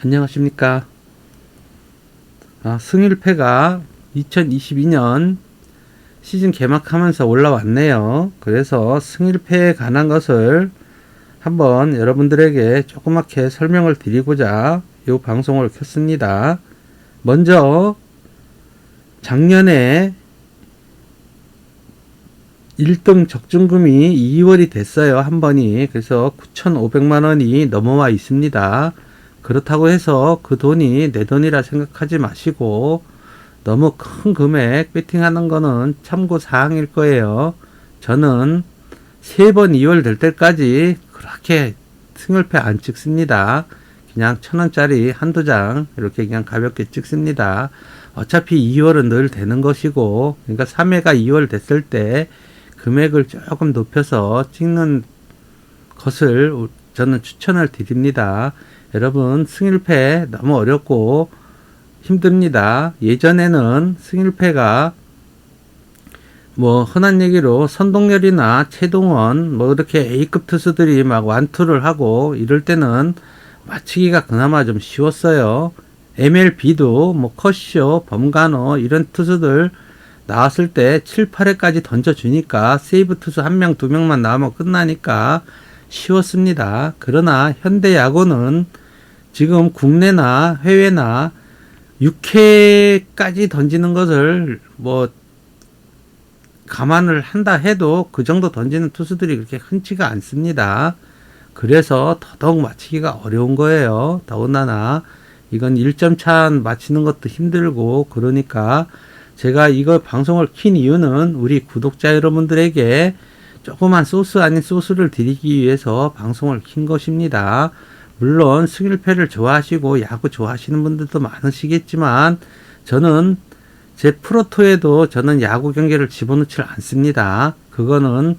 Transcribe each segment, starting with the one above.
안녕하십니까. 아, 승일패가 2022년 시즌 개막하면서 올라왔네요. 그래서 승일패에 관한 것을 한번 여러분들에게 조그맣게 설명을 드리고자 이 방송을 켰습니다. 먼저 작년에 1등 적중금이 2월이 됐어요. 한 번이. 그래서 9,500만 원이 넘어와 있습니다. 그렇다고 해서 그 돈이 내 돈이라 생각하지 마시고 너무 큰 금액 베팅하는 거는 참고 사항일 거예요. 저는 세 번 2월 될 때까지 그렇게 승열패 안 찍습니다. 그냥 천 원짜리 한두 장 이렇게 그냥 가볍게 찍습니다. 어차피 2월은 늘 되는 것이고 그러니까 3회가 2월 됐을 때 금액을 조금 높여서 찍는 것을 저는 추천을 드립니다. 여러분 승일패 너무 어렵고 힘듭니다. 예전에는 승일패가 뭐 흔한 얘기로 선동열이나 최동원 뭐 이렇게 A급 투수들이 막 완투를 하고 이럴 때는 맞히기가 그나마 좀 쉬웠어요. MLB도 뭐 커쇼, 범가노 이런 투수들 나왔을 때 7, 8회까지 던져주니까 세이브 투수 한 명, 두 명만 나오면 끝나니까 쉬웠습니다. 그러나 현대 야구는 지금 국내나 해외나 6회까지 던지는 것을 뭐 감안을 한다 해도 그 정도 던지는 투수들이 그렇게 흔치가 않습니다. 그래서 더더욱 맞히기가 어려운 거예요. 더군다나 이건 1점 차 맞히는 것도 힘들고 그러니까 제가 이거 방송을 킨 이유는 우리 구독자 여러분들에게 조그만 소스 아닌 소스를 드리기 위해서 방송을 킨 것입니다. 물론 승일패를 좋아하시고 야구 좋아하시는 분들도 많으시겠지만 저는 제 프로토에도 저는 야구 경기를 집어넣지 않습니다. 그거는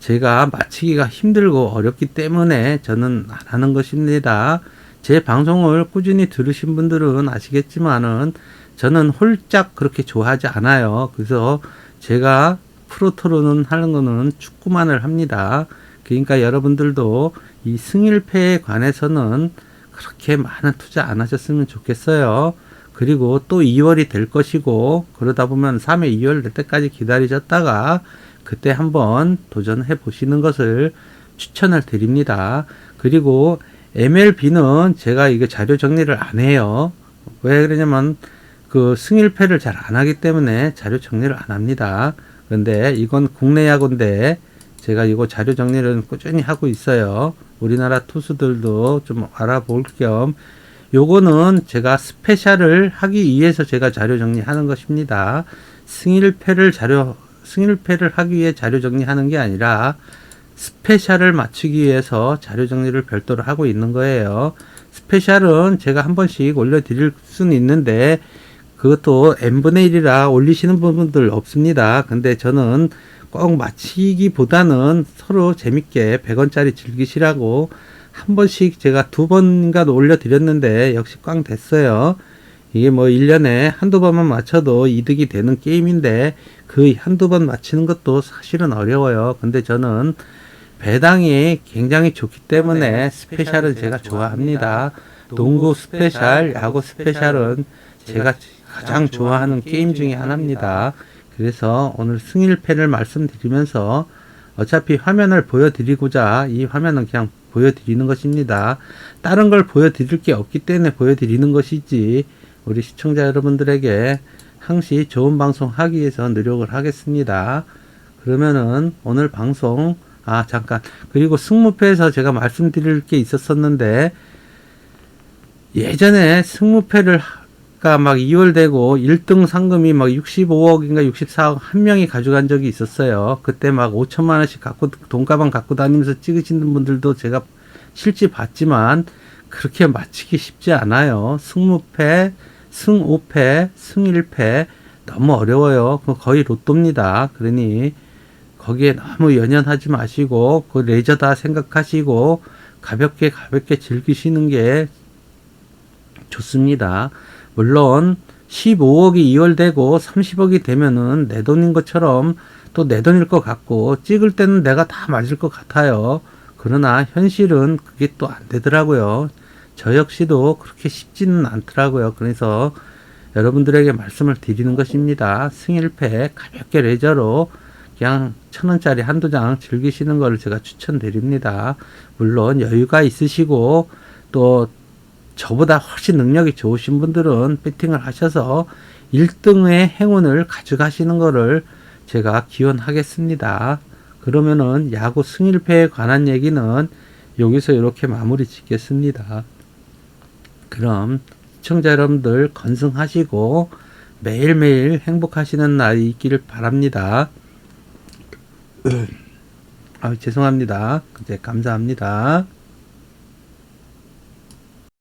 제가 마치기가 힘들고 어렵기 때문에 저는 안 하는 것입니다. 제 방송을 꾸준히 들으신 분들은 아시겠지만은 저는 홀짝 그렇게 좋아하지 않아요. 그래서 제가 프로토로는 하는 거는 축구만을 합니다. 그러니까 여러분들도 이 승일패에 관해서는 그렇게 많은 투자 안 하셨으면 좋겠어요. 그리고 또 2월이 될 것이고 그러다 보면 3회 2월 될 때까지 기다리셨다가 그때 한번 도전해 보시는 것을 추천을 드립니다. 그리고 MLB는 제가 이거 자료 정리를 안 해요. 왜 그러냐면 그 승일패를 잘 안 하기 때문에 자료 정리를 안 합니다. 그런데 이건 국내 야구인데 제가 이거 자료 정리를 꾸준히 하고 있어요. 우리나라 투수들도 좀 알아볼 겸 요거는 제가 스페셜을 하기 위해서 제가 자료 정리하는 것입니다. 승일패를 자료 승일패를 하기 위해 자료 정리하는 게 아니라 스페셜을 맞추기 위해서 자료 정리를 별도로 하고 있는 거예요. 스페셜은 제가 한 번씩 올려드릴 수는 있는데 그것도 n분의 1이라 올리시는 부분들 없습니다. 근데 저는 꼭 맞히기보다는 서로 재밌게 100원짜리 즐기시라고 한 번씩 제가 두 번인가 올려드렸는데 역시 꽝 됐어요. 이게 뭐 1년에 한두 번만 맞춰도 이득이 되는 게임인데 그 한두 번 맞히는 것도 사실은 어려워요. 근데 저는 배당이 굉장히 좋기 때문에 스페셜은 제가 좋아합니다. 농구 스페셜, 야구 스페셜은 제가 가장 좋아하는 게임 중에 하나입니다. 그래서 오늘 승일패를 말씀드리면서 어차피 화면을 보여드리고자 이 화면은 그냥 보여드리는 것입니다. 다른 걸 보여드릴 게 없기 때문에 보여드리는 것이지 우리 시청자 여러분들에게 항시 좋은 방송 하기 위해서 노력을 하겠습니다. 그러면은 오늘 방송 아 잠깐 그리고 승무패에서 제가 말씀드릴 게 있었었는데 예전에 승무패를 막 2월 되고 1등 상금이 막 65억인가 64억 한 명이 가져간 적이 있었어요. 그때 막 5천만 원씩 갖고 돈가방 갖고 다니면서 찍으시는 분들도 제가 실제 봤지만 그렇게 맞히기 쉽지 않아요. 승무패, 승5패, 승1패 너무 어려워요. 그 거의 로또입니다. 그러니 거기에 너무 연연하지 마시고 그 레저다 생각하시고 가볍게 가볍게 즐기시는 게 좋습니다. 물론 15억이 2월 되고 30억이 되면은 내 돈인 것처럼 또 내 돈일 것 같고 찍을 때는 내가 다 맞을 것 같아요. 그러나 현실은 그게 또 안 되더라고요. 저 역시도 그렇게 쉽지는 않더라고요. 그래서 여러분들에게 말씀을 드리는 것입니다. 승일패 가볍게 레저로 그냥 천 원짜리 한두 장 즐기시는 것을 제가 추천드립니다. 물론 여유가 있으시고 또 저보다 훨씬 능력이 좋으신 분들은 배팅을 하셔서 1등의 행운을 가져가시는 것을 제가 기원하겠습니다. 그러면은 야구 승일패에 관한 얘기는 여기서 이렇게 마무리 짓겠습니다. 그럼 시청자 여러분들 건승하시고 매일매일 행복하시는 날이 있기를 바랍니다. 아, 죄송합니다. 이제 감사합니다.